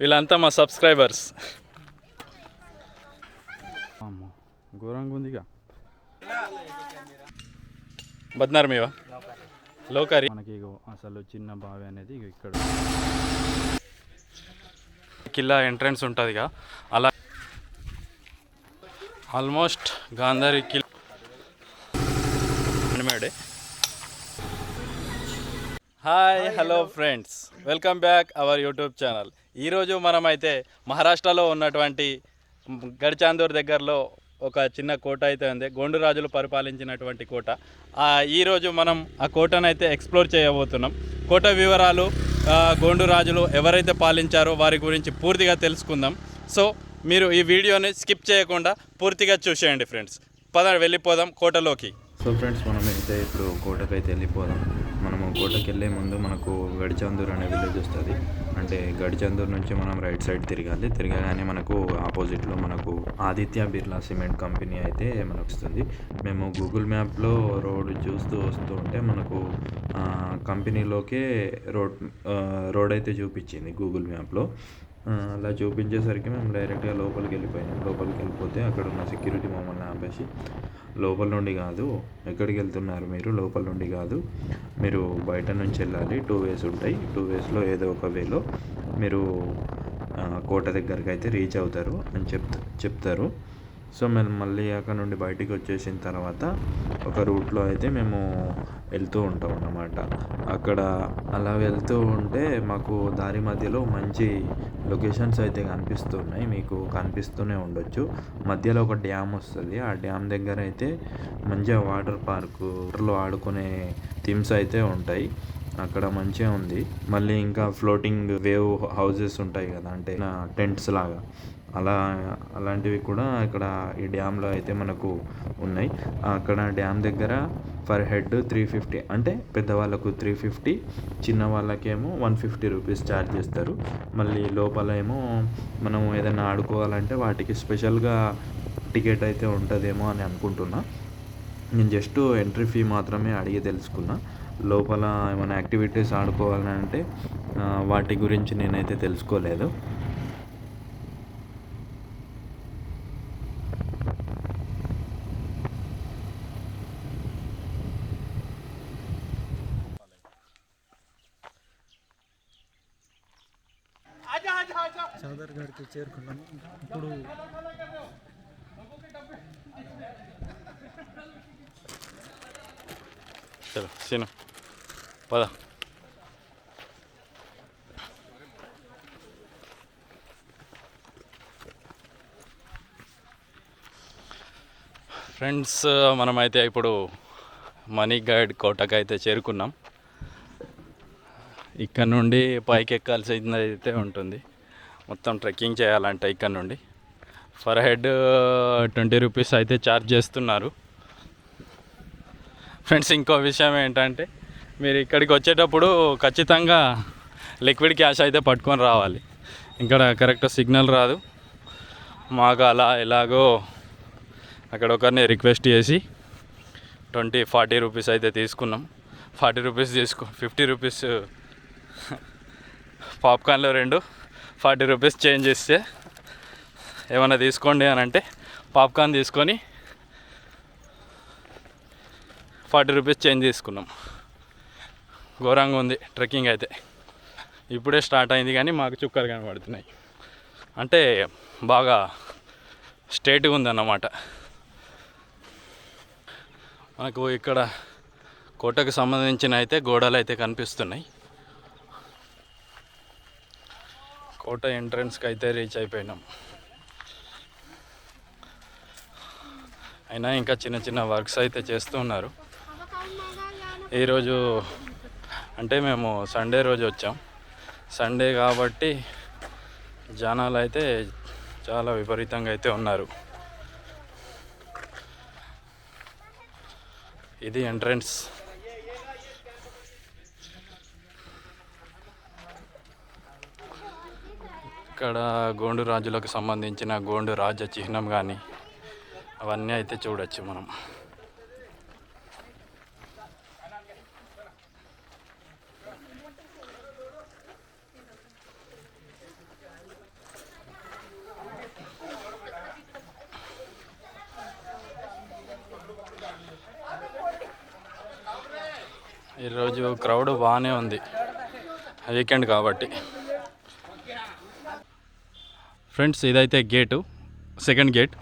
వీళ్ళంతా మా సబ్స్క్రైబర్స్. అమ్మో ఘోరంగా ఉందిగా బద్నారు మీవా? లోకారి. మనకి అసలు చిన్న బావి అనేది ఇక్కడ. కిల్లా ఎంట్రన్స్ ఉంటుందిగా అలా ఆల్మోస్ట్ గాంధారి కిల్ May Day hi hello friends welcome back our YouTube channel ఈరోజు మనమైతే మహారాష్ట్రలో ఉన్నటువంటి గడిచాందూర్ దగ్గరలో ఒక చిన్న కోట అయితే ఉంది. గోండు రాజులు పరిపాలించినటువంటి కోట. ఆ, ఈరోజు మనం ఆ కోటను అయితే ఎక్స్ప్లోర్ చేయబోతున్నాం. కోట వివరాలు గోండు రాజులు ఎవరైతే పాలించారో వారి గురించి పూర్తిగా తెలుసుకుందాం. సో మీరు ఈ వీడియోని స్కిప్ చేయకుండా పూర్తిగా చూసేయండి ఫ్రెండ్స్ పద వెళ్ళిపోదాం కోటలోకి. సో ఫ్రెండ్స్ మనం అయితే ఇప్పుడు కోటకి అయితే వెళ్ళిపోదాం. కోటకి వెళ్ళే ముందు మనకు గడిచందూర్ అనే విలేజ్ వస్తుంది. అంటే గడిచందూర్ నుంచి మనం రైట్ సైడ్ తిరగాలి. తిరగగానే మనకు ఆపోజిట్లో మనకు ఆదిత్య బిర్లా సిమెంట్ కంపెనీ అయితే మనకు వస్తుంది మేము గూగుల్ మ్యాప్లో రోడ్ చూస్తూ వస్తూ ఉంటే మనకు కంపెనీలోకే రోడ్ రోడ్ అయితే చూపించింది గూగుల్ మ్యాప్లో అలా చూపించేసరికి మేము డైరెక్ట్గా లోపలికి వెళ్ళిపోయాం. లోపలికి వెళ్ళిపోతే అక్కడ ఉన్న సెక్యూరిటీ మమ్మల్ని ఆపేసి లోపల నుండి కాదు ఎక్కడికి వెళ్తున్నారు మీరు? లోపల నుండి కాదు మీరు బయట నుంచి వెళ్ళాలి. టూ వేస్ ఉంటాయి. టూ వేస్లో ఏదో ఒక వేలో మీరు కోట దగ్గరికి అయితే రీచ్ అవుతారు అని చెప్ చెప్తారు. సో మేము మళ్ళీ అక్కడ నుండి బయటికి వచ్చేసిన తర్వాత ఒక రూట్లో అయితే మేము వెళ్తూ ఉంటాం అన్నమాట. అక్కడ అలా వెళ్తూ ఉంటే మాకు దారి మధ్యలో మంచి లొకేషన్స్ అయితే కనిపిస్తున్నాయి. మీకు కనిపిస్తూనే ఉండొచ్చు. మధ్యలో ఒక డ్యామ్ వస్తుంది. ఆ డ్యామ్ దగ్గర అయితే మంచిగా వాటర్ పార్క్ వాటర్లో ఆడుకునే థీమ్స్ అయితే ఉంటాయి. అక్కడ మంచిగా ఉంది. మళ్ళీ ఇంకా ఫ్లోటింగ్ వేవ్ హౌసెస్ ఉంటాయి కదా అంటే టెంట్స్ లాగా. అలా అలాంటివి కూడా ఇక్కడ ఈ డ్యామ్లో అయితే మనకు ఉన్నాయి. అక్కడ డ్యామ్ దగ్గర పర్ హెడ్ త్రీ ఫిఫ్టీ అంటే పెద్దవాళ్ళకు త్రీ ఫిఫ్టీ చిన్న వాళ్ళకేమో వన్ ఫిఫ్టీ రూపీస్ ఛార్జ్ చేస్తారు. మళ్ళీ లోపల ఏమో మనం ఏదైనా ఆడుకోవాలంటే వాటికి స్పెషల్గా టికెట్ అయితే ఉంటుందేమో అని అనుకుంటున్నా. నేను జస్ట్ ఎంట్రీ ఫీ మాత్రమే అడిగి తెలుసుకున్నా. లోపల ఏమైనా యాక్టివిటీస్ ఆడుకోవాలంటే ఆ, వాటి గురించి నేనైతే తెలుసుకోలేదు. చాదర్గఢ్కి చేరుకున్నాము. ఇప్పుడు చలో సీను. పద. ఫ్రెండ్స్ మనమైతే ఇప్పుడు మనీ గైడ్ కోటకు అయితే చేరుకున్నాం. ఇక్కడ నుండి పైకి ఎక్కాల్సింది అయితే ఉంటుంది. మొత్తం ట్రెక్కింగ్ చేయాలంటే ఇక్కడ నుండి. ఫర్ హెడ్ ట్వంటీ రూపీస్ అయితే ఛార్జ్ చేస్తున్నారు. ఫ్రెండ్స్ ఇంకో విషయం ఏంటంటే మీరు ఇక్కడికి వచ్చేటప్పుడు ఖచ్చితంగా లిక్విడ్ క్యాష్ అయితే పట్టుకొని రావాలి. ఇక్కడ కరెక్ట్ సిగ్నల్ రాదు. మాకు అలా ఎలాగో అక్కడ ఒకరిని రిక్వెస్ట్ చేసి ట్వంటీ ఫార్టీ రూపీస్ అయితే తీసుకున్నాం. ఫార్టీ రూపీస్ తీసుకో ఫిఫ్టీ రూపీస్ పాప్కార్న్లో రెండు ఫార్టీ రూపీస్ చేంజ్ ఇస్తే ఏమైనా తీసుకోండి అని అంటే పాప్కార్న్ తీసుకొని ఫార్టీ రూపీస్ చేంజ్ తీసుకున్నాం. ఘోరంగా ఉంది ట్రెక్కింగ్ అయితే. ఇప్పుడే స్టార్ట్ అయింది కానీ మాకు చుక్కలు కనబడుతున్నాయి. అంటే బాగా స్ట్రేట్గా ఉందన్నమాట. మనకు ఇక్కడ కోటకు సంబంధించిన అయితే గోడలు అయితే కనిపిస్తున్నాయి. కోట ఎంట్రన్స్కి అయితే రీచ్ అయిపోయినాం. అయినా ఇంకా చిన్న చిన్న వర్క్స్ అయితే చేస్తూ ఉన్నారు. ఈరోజు అంటే మేము సండే రోజు వచ్చాం. సండే కాబట్టి జనాలు అయితే చాలా విపరీతంగా అయితే ఉన్నారు. ఇది ఎంట్రన్స్. ఇక్కడ గోండు రాజులకు సంబంధించిన గోండు రాజ చిహ్నం కానీ అవన్నీ అయితే చూడొచ్చు మనం ఈరోజు క్రౌడ్ బాగానే ఉంది. వీకెండ్ కాబట్టి. ఫ్రెండ్స్ ఇదైతే గేటు. Second gate.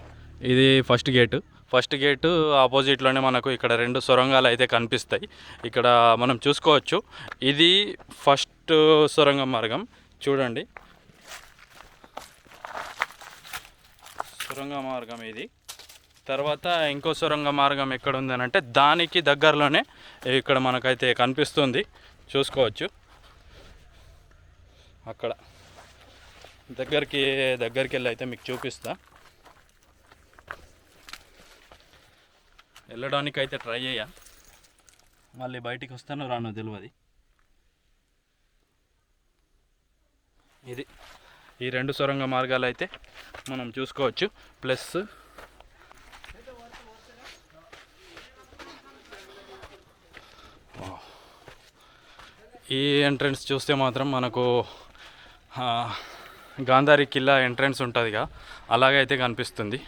ఇది ఫస్ట్ గేటు. ఫస్ట్ గేటు ఆపోజిట్లోనే మనకు ఇక్కడ రెండు సొరంగాలు అయితే కనిపిస్తాయి. ఇక్కడ మనం చూసుకోవచ్చు. ఇది ఫస్ట్ సొరంగ మార్గం. చూడండి. సొరంగ మార్గం ఇది. తర్వాత ఇంకో సొరంగ మార్గం ఎక్కడ ఉందని అంటే దానికి దగ్గరలోనే ఇక్కడ మనకైతే కనిపిస్తుంది. చూసుకోవచ్చు. అక్కడ. దగ్గరికి దగ్గరికి వెళ్ళి అయితే మీకు చూపిస్తా. వెళ్ళడానికి అయితే ట్రై చేయ. మళ్ళీ బయటికి వస్తానో రానో తెలియదు ఇది. ఈ రెండు సొరంగ మార్గాలు అయితే మనం చూసుకోవచ్చు. ప్లస్ ఈ ఎంట్రన్స్ చూస్తే మాత్రం మనకు గాంధారి కిల్లా ఎంట్రన్స్ ఉంటుందిగా. అలాగైతే కనిపిస్తుంది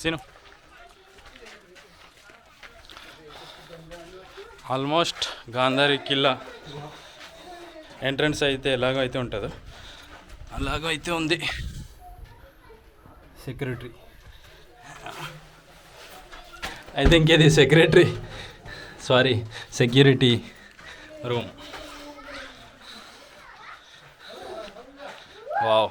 సిను ఆల్మోస్ట్ గాంధారి కిల్లా ఎంట్రన్స్ అయితే ఎలాగో అయితే ఉంటుందో అలాగో అయితే ఉంది. సెక్రటరీ. ఐ థింక్ ఇది secretary? Sorry security room. Wow.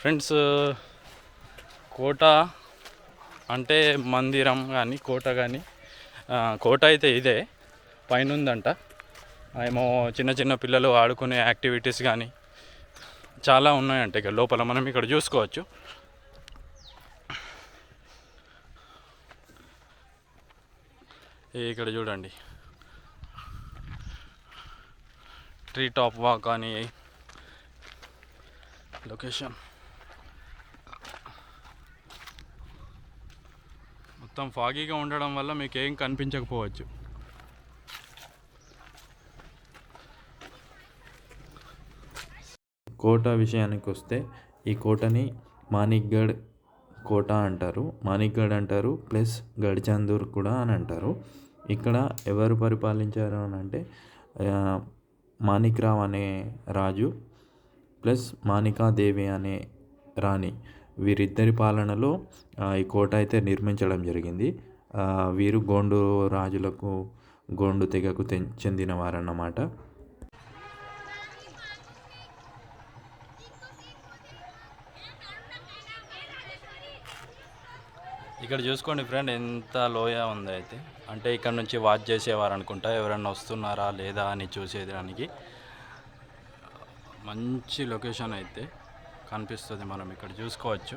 Friends కోట అంటే మందిరం కానీ కోట కానీ కోట అయితే ఇదే. పైన ఉందంట ఏమో చిన్న చిన్న పిల్లలు ఆడుకునే యాక్టివిటీస్ కానీ చాలా ఉన్నాయంట ఇక లోపల. మనం ఇక్కడ చూసుకోవచ్చు. ఇక్కడ చూడండి. ట్రీ టాప్ వాక్ అని లొకేషన్ మొత్తం ఫాగీగా ఉండడం వల్ల మీకు ఏం కనిపించకపోవచ్చు. కోట విషయానికి వస్తే ఈ కోటని మాణిక్గఢ్ కోట అంటారు. మాణిక్గఢ్ అంటారు ప్లస్ గడ్చందూర్ కూడా అని అంటారు. ఇక్కడ ఎవరు పరిపాలించారు అని అంటే ఆ, మాణిక్రావ్ అనే రాజు ప్లస్ మాణికాదేవి అనే రాణి. వీరిద్దరి పాలనలో ఈ కోట అయితే నిర్మించడం జరిగింది. వీరు గోండు రాజులకు గోండు తెగకు తె- చెందినవారన్నమాట. ఇక్కడ చూసుకోండి ఫ్రెండ్ ఎంత లోయ ఉంది అయితే. అంటే ఇక్కడ నుంచి వాచ్ చేసేవారు అనుకుంటా ఎవరన్నా వస్తున్నారా లేదా అని చూసేదానికి. మంచి లొకేషన్ అయితే. కనిపిస్తుంది మనం ఇక్కడ చూసుకోవచ్చు.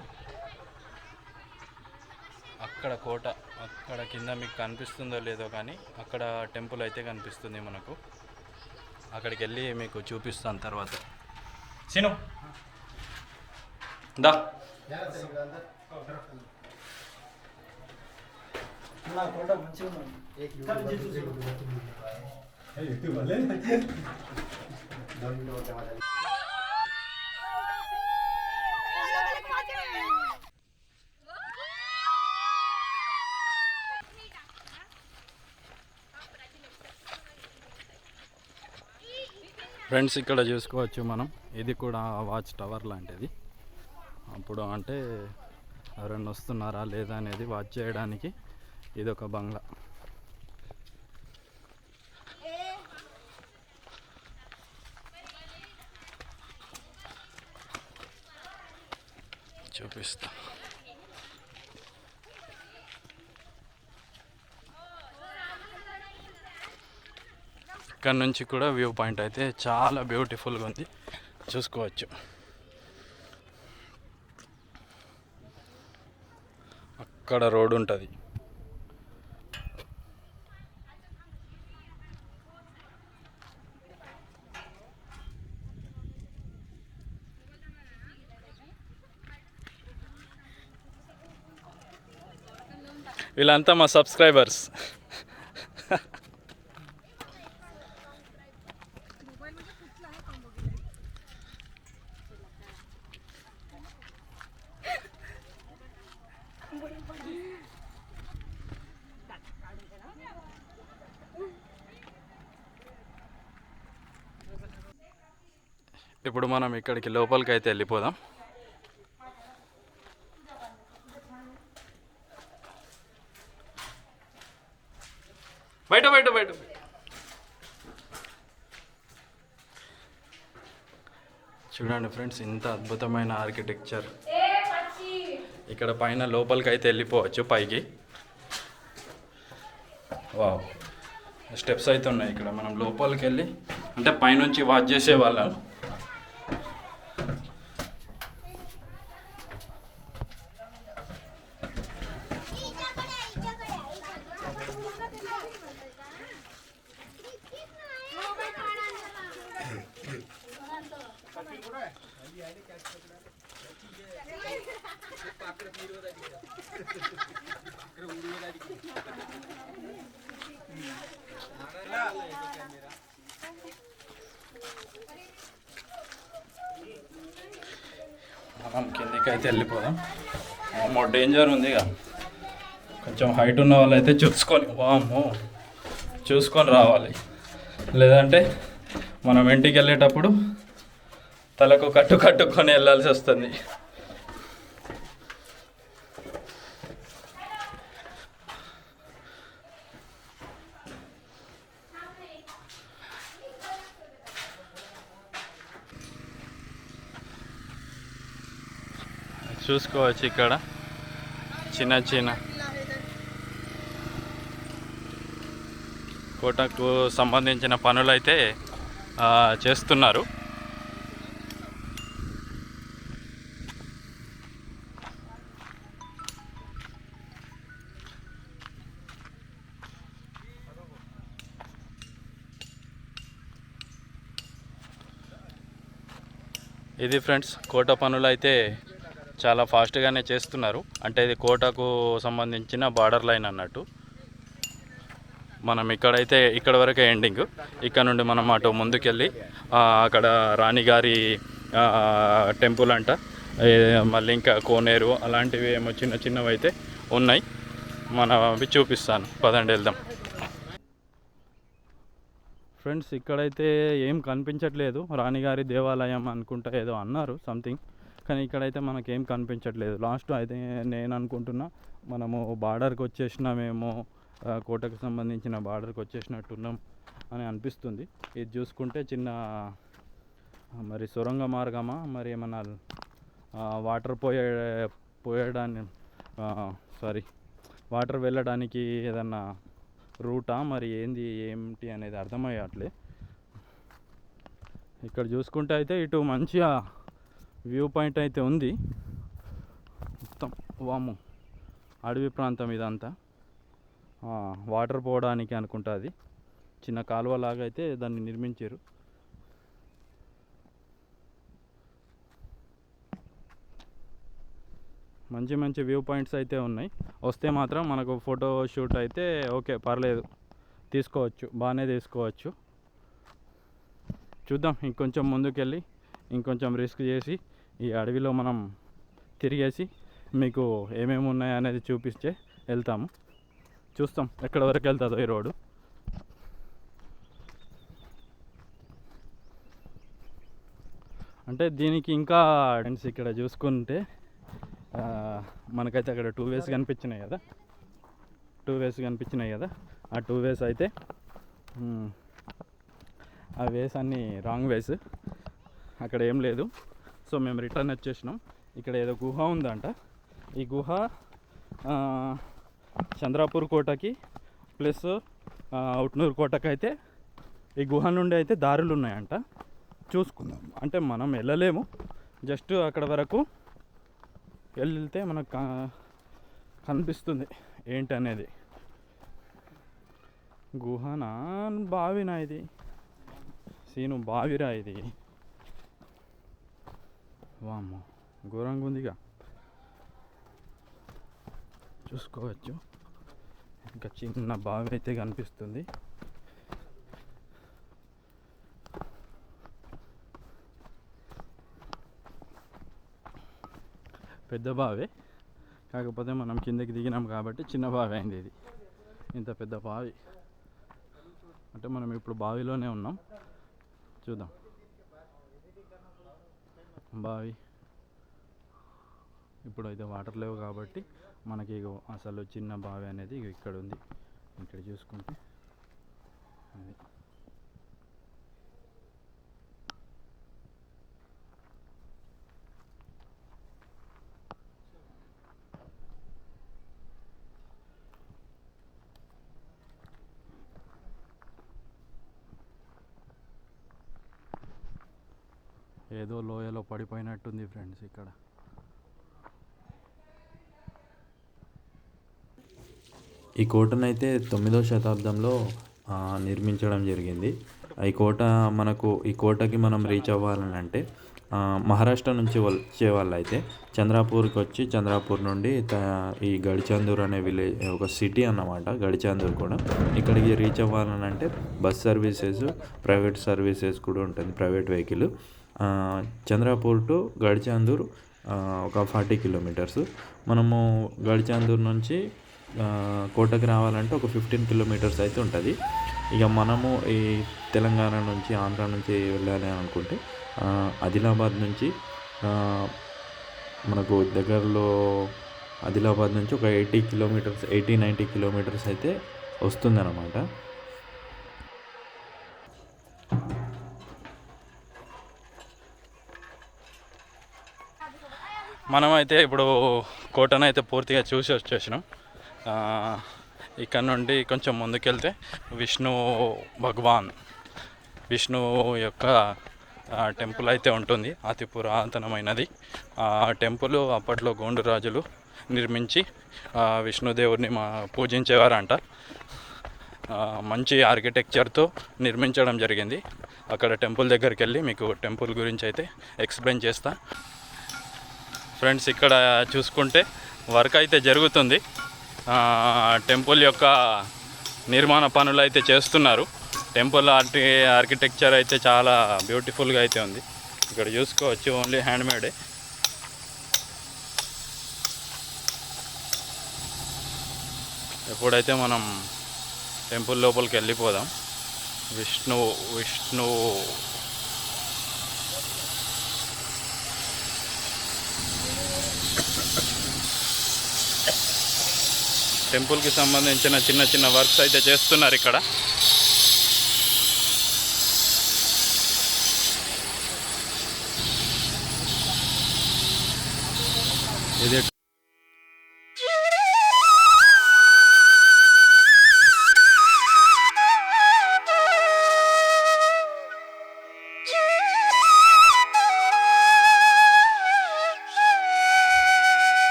అక్కడ కోట అక్కడ కింద మీకు కనిపిస్తుందో లేదో కానీ అక్కడ టెంపుల్ అయితే కనిపిస్తుంది మనకు. అక్కడికి వెళ్ళి మీకు చూపిస్తాను తర్వాత. సిను. దా. ఫ్రెండ్స్ ఇక్కడ చూసుకోవచ్చు మనం. ఇది కూడా వాచ్ టవర్ లాంటిది. అప్పుడు అంటే ఎవరైనా వస్తున్నారా లేదా అనేది వాచ్ చేయడానికి ఇది ఒక బంగ్లా. చూపిస్తాను ఇక్కడ నుంచి కూడా వ్యూ పాయింట్ అయితే చాలా బ్యూటిఫుల్గా ఉంది. చూసుకోవచ్చు. అక్కడ రోడ్ ఉంటుంది. వీళ్ళంతా మా సబ్స్క్రైబర్స్ ఇప్పుడు మనం ఇక్కడికి లోపలికి అయితే వెళ్ళిపోదాం. బయట బయట బయట. చూడండి ఫ్రెండ్స్ ఇంత అద్భుతమైన ఆర్కిటెక్చర్. ఇక్కడ పైన లోపలికి అయితే వెళ్ళిపోవచ్చు పైకి. వావ్. స్టెప్స్ అయితే ఉన్నాయి ఇక్కడ. మనం లోపలికి వెళ్ళి అంటే పైనుంచి వాచ్ చేసే వాళ్ళం మనం అయితే వెళ్ళిపోదాం. అమ్మో డేంజర్ ఉంది ఇక. కొంచెం హైట్ ఉన్న వాళ్ళు అయితే చూసుకొని వామ్మో చూసుకొని రావాలి. లేదంటే మనం ఇంటికి వెళ్ళేటప్పుడు తలకు కట్టు కట్టుకొని వెళ్ళాల్సి వస్తుంది. చూసుకోవచ్చు ఇక్కడ. చిన్న చిన్న. కోటకు సంబంధించిన పనులైతే చేస్తున్నారు. ఇది ఫ్రెండ్స్ కోట పనులు అయితే చాలా ఫాస్ట్గానే చేస్తున్నారు. అంటే ఇది కోటకు సంబంధించిన బార్డర్ లైన్ అన్నట్టు. మనం ఇక్కడైతే ఇక్కడ వరకే ఎండింగ్ ఇక్కడ నుండి మనం అటు ముందుకెళ్ళి అక్కడ రాణిగారి టెంపుల్ అంట. మళ్ళీ ఇంకా కోనేరు అలాంటివి ఏమో చిన్న చిన్నవి అయితే ఉన్నాయి. మనం అవి చూపిస్తాను. పదండి వెళ్దాం. ఫ్రెండ్స్ ఇక్కడైతే ఏం కనిపించట్లేదు. రాణిగారి దేవాలయం అనుకుంటా ఏదో అన్నారు సంథింగ్ కానీ ఇక్కడైతే మనకేం కనిపించట్లేదు. లాస్ట్ అయితే నేను అనుకుంటున్నా మనము బార్డర్కి వచ్చేసినామేమో కోటకు సంబంధించిన బార్డర్కి వచ్చేసినట్టున్నాం అని అనిపిస్తుంది. ఇది చూసుకుంటే చిన్న మరి సొరంగ మార్గమా? మరి ఏమన్నా వాటర్ పోయే పోయడాన్ని సారీ వాటర్ వెళ్ళడానికి ఏదన్నా రూటా? మరి ఏంది ఏమిటి అనేది అర్థమయ్యట్లే. ఇక్కడ చూసుకుంటే అయితే ఇటు మంచిగా వ్యూ పాయింట్ అయితే ఉంది. మొత్తం వాము. అడవి ప్రాంతం ఇదంతా. వాటర్ పోవడానికి అనుకుంటా అది. చిన్న కాలువ లాగా అయితే దాన్ని నిర్మించారు. మంచి మంచి వ్యూ పాయింట్స్ అయితే ఉన్నాయి. వస్తే మాత్రం మనకు ఫోటో షూట్ అయితే ఓకే పర్లేదు. తీసుకోవచ్చు బాగానే తీసుకోవచ్చు. చూద్దాం ఇంకొంచెం ముందుకెళ్ళి ఇంకొంచెం రిస్క్ చేసి ఈ అడవిలో మనం తిరిగేసి మీకు ఏమేమి ఉన్నాయి అనేది చూపిస్తే వెళ్తాము. చూస్తాం ఎక్కడ వరకు వెళ్తుందో ఈ రోడ్డు. అంటే దీనికి ఇంకా ఫ్రెండ్స్ ఇక్కడ చూసుకుంటే మనకైతే అక్కడ టూ వేస్ కనిపించినాయి కదా. టూ వేస్ కనిపించినాయి కదా. ఆ టూ వేస్ అయితే ఆ వేస్ అన్నీ రాంగ్ వేస్ అక్కడ ఏం లేదు. సో మేము రిటర్న్ వచ్చేసినాం. ఇక్కడ ఏదో గుహ ఉందంట. ఈ గుహ చంద్రాపూర్ కోటకి ప్లస్ ఉట్నూరు కోటకి అయితే ఈ గుహ నుండి అయితే దారులు ఉన్నాయంట. చూసుకుందాం. అంటే మనం వెళ్ళలేము. జస్ట్ అక్కడ వరకు వెళ్తే మనకు కనిపిస్తుంది ఏంటి అనేది గుహనా బావినా ఇది? సీను బావిరా ఇది? వామ్మో ఘోరంగా ఉందిగా చూసుకోవచ్చు. ఇంకా చిన్న బావి అయితే కనిపిస్తుంది. పెద్ద బావి కాకపోతే మనం కిందకి దిగినాం కాబట్టి చిన్న బావి అయింది ఇది. ఇంత పెద్ద బావి. అంటే మనం ఇప్పుడు బావిలోనే ఉన్నాం. చూద్దాం. బావి. ఇప్పుడు అయితే వాటర్ లేవు కాబట్టి మనకి ఇగో అసలు చిన్న బావి అనేది ఇక్కడ ఉంది ఇక్కడ చూసుకుంటే అది. ఏదో లోయలో పడిపోయినట్టుంది ఫ్రెండ్స్ ఇక్కడ. ఈ కోటనైతే తొమ్మిదవ శతాబ్దంలో నిర్మించడం జరిగింది. ఈ కోట మనకు ఈ కోటకి మనం రీచ్ అవ్వాలని అంటే మహారాష్ట్ర నుంచి వచ్చే వాళ్ళైతే చంద్రాపూర్కి వచ్చి చంద్రాపూర్ నుండి ఈ గడిచందూర్ అనే విలేజ్ ఒక సిటీ అన్నమాట గడిచందూర్ కూడా. ఇక్కడికి రీచ్ అవ్వాలని అంటే బస్ సర్వీసెస్ ప్రైవేట్ సర్వీసెస్ కూడా ఉంటుంది private vehicle Chandrapur to Gadchandur ఒక ఫార్టీ కిలోమీటర్స్. మనము గడిచాందూర్ నుంచి కోటకు కోటకి రావాలంటే ఒక ఫిఫ్టీన్ కిలోమీటర్స్ అయితే ఉంటుంది. ఇక మనము ఈ తెలంగాణ నుంచి ఆంధ్ర నుంచి వెళ్ళాలి అని అనుకుంటే ఆదిలాబాద్ నుంచి మనకు దగ్గరలో ఆదిలాబాద్ నుంచి ఒక eighty kilometres eighty ninety kilometres అయితే వస్తుందన్నమాట. మనమైతే ఇప్పుడు కోటను అయితే పూర్తిగా చూసి వచ్చేసినాం. ఇక్కడ నుండి కొంచెం ముందుకెళ్తే విష్ణు భగవాన్. విష్ణు యొక్క టెంపుల్ అయితే ఉంటుంది. అతి పురాతనమైనది. ఆ టెంపుల్ అప్పట్లో గోండు రాజులు నిర్మించి విష్ణుదేవుడిని మా పూజించేవారంట. మంచి ఆర్కిటెక్చర్తో నిర్మించడం జరిగింది. అక్కడ టెంపుల్ దగ్గరికి వెళ్ళి మీకు టెంపుల్ గురించి అయితే ఎక్స్ప్లెయిన్ చేస్తాను ఫ్రెండ్స్ ఇక్కడ చూసుకుంటే వర్క్ అయితే జరుగుతుంది. టెంపుల్ యొక్క నిర్మాణ పనులు అయితే చేస్తున్నారు. టెంపుల్ ఆర్టి ఆర్కిటెక్చర్ అయితే చాలా బ్యూటిఫుల్గా అయితే ఉంది. ఇక్కడ చూసుకోవచ్చు ఓన్లీ హ్యాండ్మేడే. ఎప్పుడైతే మనం టెంపుల్ లోపలికి వెళ్ళిపోదాం విష్ణు విష్ణు టెంపుల్కి సంబంధించిన చిన్న చిన్న వర్క్స్ అయితే చేస్తున్నారు ఇక్కడ.